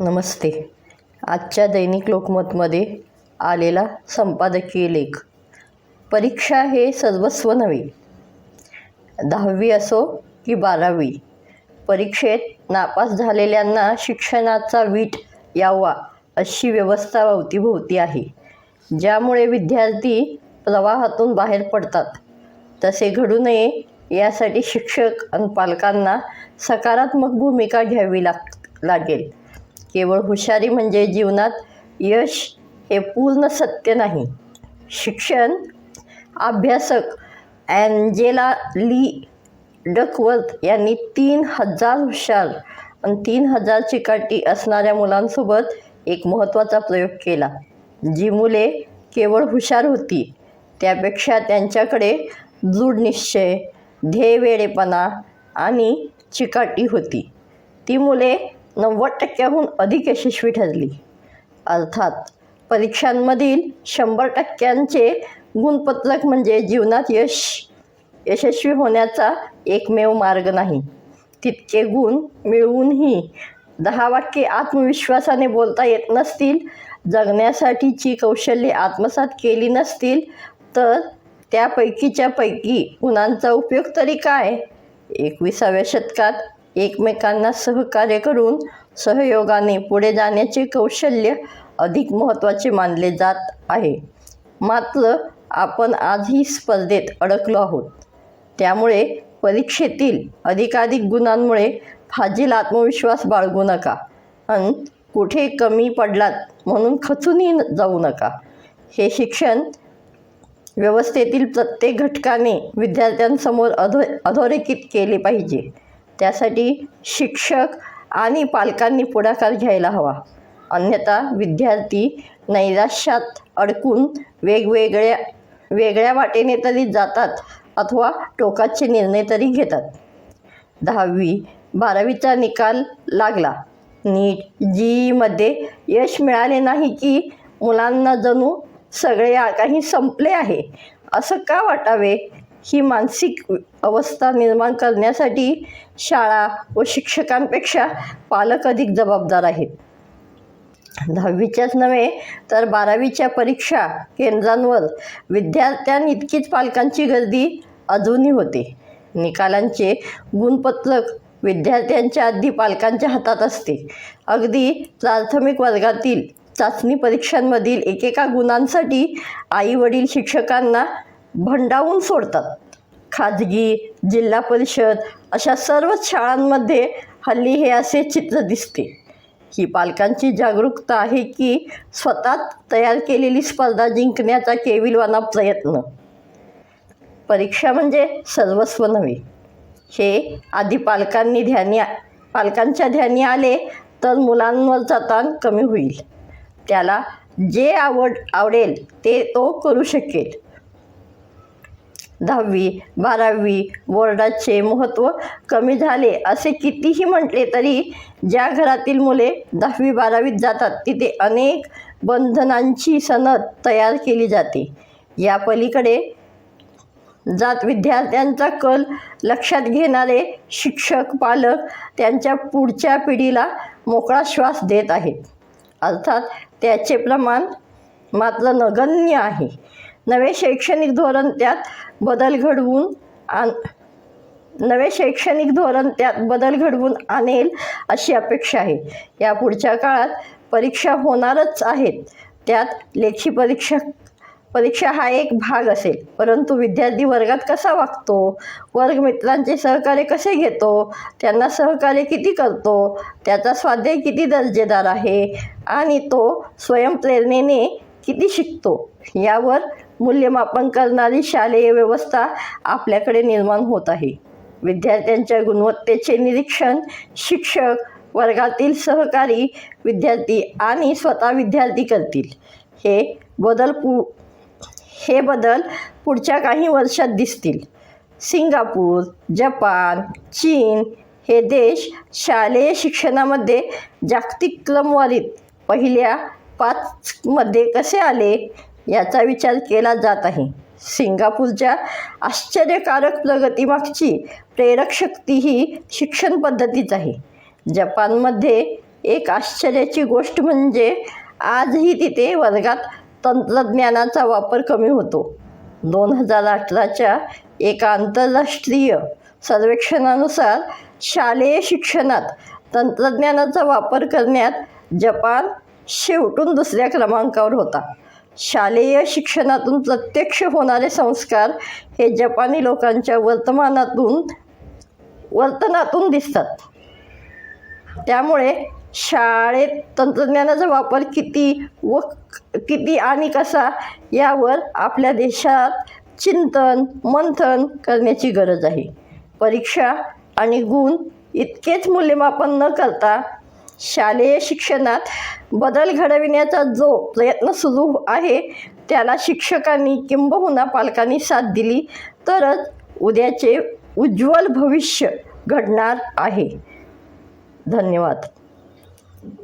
नमस्ते. आजच्या दैनिक लोकमतमध्ये आलेला संपादकीय लेख. परीक्षा हे सर्वस्व नव्हे. दहावी असो की बारावी परीक्षेत नापास झालेल्यांना शिक्षणाचा वीट यावा अशी व्यवस्था अवतीभोवती आहे. ज्यामुळे विद्यार्थी प्रवाहातून बाहेर पडतात. तसे घडू नये यासाठी शिक्षक आणि पालकांना सकारात्मक भूमिका घ्यावी लाग लागेल. केवळ हुशारी म्हणजे जीवनात यश हे पूर्ण सत्य नाही. शिक्षण अभ्यासक अँजेला ली डकवर्थ यांनी तीन हजार हुशार आणि तीन हजार चिकाटी असणाऱ्या मुलांसोबत एक महत्त्वाचा प्रयोग केला. जी मुले केवळ हुशार होती त्यापेक्षा त्यांच्याकडे दृढ निश्चय ध्येयवेडेपणा आणि चिकाटी होती. ती मुले नव्वद टक्क्याहून अधिक यशस्वी ठरली. अर्थात परीक्षांमधील शंभर टक्क्यांचे गुणपत्रक म्हणजे जीवनात यश यशस्वी होण्याचा एकमेव मार्ग नाही. तितके गुण मिळवूनही दहा वाक्ये आत्मविश्वासाने बोलता येत नसतील जगण्यासाठीची कौशल्ये आत्मसात केली नसतील तर त्यापैकीच्या पैकी गुणांचा उपयोग तरी काय? एकविसाव्या शतकात एकमेकांना सहकार्य करून सहयोगाने पुढे जाण्याचे कौशल्य अधिक महत्त्वाचे मानले जात आहे. मात्र आपण आजही स्पर्धेत अडकलो आहोत. त्यामुळे परीक्षेतील अधिकाधिक गुणांमुळे फाजील आत्मविश्वास बाळगू नका आणि कुठे कमी पडलात म्हणून खचूनही जाऊ नका. हे शिक्षण व्यवस्थेतील प्रत्येक घटकाने विद्यार्थ्यांसमोर अधो अधोरेखित केले पाहिजे. त्यासाठी शिक्षक आणि पालकांनी पुढाकार घ्यायला हवा. अन्यथा विद्यार्थी नैराश्यात अडकून वेगवेगळ्या वेगळ्या वाटेने तरी जातात अथवा टोकाचे निर्णय तरी घेतात. दहावी बारावीचा निकाल लागला. नीट जीईमध्ये यश मिळाले नाही की मुलांना जणू सगळे काही संपले आहे. असं का वाटावे? ही मानसिक अवस्था निर्माण करण्यासाठी शाळा व शिक्षकांपेक्षा पालक अधिक जबाबदार आहेत. दहावीच्याच नव्हे तर बारावीच्या परीक्षा केंद्रांवर विद्यार्थ्यांइतकीच पालकांची गर्दी अजूनही होते. निकालांचे गुणपत्रक विद्यार्थ्यांच्या आधी पालकांच्या हातात असते. अगदी प्राथमिक वर्गातील चाचणी परीक्षांमधील एकेका गुणांसाठी आई वडील शिक्षकांना भंडावून सोडतात. खाजगी जिल्हा परिषद अशा सर्वच शाळांमध्ये हल्ली हे असे चित्र दिसते. ही पालकांची जागरूकता आहे की स्वतः तयार केलेली स्पर्धा जिंकण्याचा केविलवाना प्रयत्न. परीक्षा म्हणजे सर्वस्व नव्हे. हे आधी पालकांनी ध्यानी पालकांच्या ध्यानी आले तर मुलांवरचा ताण कमी होईल. त्याला जे आवड आवडेल ते तो करू शकेल. दहावी बारावी बोर्डाचे महत्त्व कमी झाले असे कितीही म्हटले तरी ज्या घरातील मुले दहावी बारावीत जातात तिथे अनेक बंधनांची सनद तयार केली जाते. या पलीकडे जात विद्यार्थ्यांचा कल लक्षात घेणारे शिक्षक पालक त्यांच्या पुढच्या पिढीला मोकळा श्वास देत आहेत. अर्थात त्याचे प्रमाण मात्र नगण्य आहे. नवे शैक्षणिक धोरण त्यात बदल घडवून आण नवे शैक्षणिक धोरण त्यात बदल घडवून आणेल अशी अपेक्षा आहे. या पुढच्या काळात परीक्षा होणारच आहेत. त्यात लेखी परीक्षा परीक्षा हा एक भाग असेल. परंतु विद्यार्थी वर्गात कसा वागतो? वर्गमित्रांचे सहकार्य कसे घेतो? त्यांना सहकार्य किती करतो? त्याचा स्वाध्याय किती दर्जेदार आहे? आणि तो स्वयंप्रेरणेने किती शिकतो? यावर मूल्यमापन करणारी शालेय व्यवस्था आपल्याकडे निर्माण होत आहे. विद्यार्थ्यांच्या गुणवत्तेचे निरीक्षण शिक्षक वर्गातील सहकारी विद्यार्थी आणि स्वतः विद्यार्थी करतील. हे बदल पु हे बदल पुढच्या काही वर्षात दिसतील. सिंगापूर जपान चीन हे देश शालेय शिक्षणामध्ये जागतिक क्रमवारीत पहिल्या पाचमध्ये कसे आले? याचा विचार केला जात आहे. सिंगापूरच्या आश्चर्यकारक प्रगतीमागची प्रेरक शक्ती ही शिक्षण पद्धतीच आहे. जपानमध्ये एक आश्चर्याची गोष्ट म्हणजे आजही तिथे वर्गात तंत्रज्ञानाचा वापर कमी होतो. दोन हजार अठराच्या एका आंतरराष्ट्रीय सर्वेक्षणानुसार शालेय शिक्षणात तंत्रज्ञानाचा वापर करण्यात जपान शेवटून दुसऱ्या क्रमांकावर होता. शालेय शिक्षणातून प्रत्यक्ष होणारे संस्कार हे जपानी लोकांच्या वर्तमानातून वर्तनातून दिसतात. त्यामुळे शाळेत तंत्रज्ञानाचा वापर किती व किती आणि कसा यावर आपल्या देशात चिंतन मंथन करण्याची गरज आहे. परीक्षा आणि गुण इतकेच मूल्यमापन न करता शालेय शिक्षणात बदल घडविण्याचा जो प्रयत्न सुरू आहे त्याला शिक्षकांनी किंबहुना पालकांनी साथ दिली तरच उद्याचे उज्ज्वल भविष्य घडणार आहे. धन्यवाद.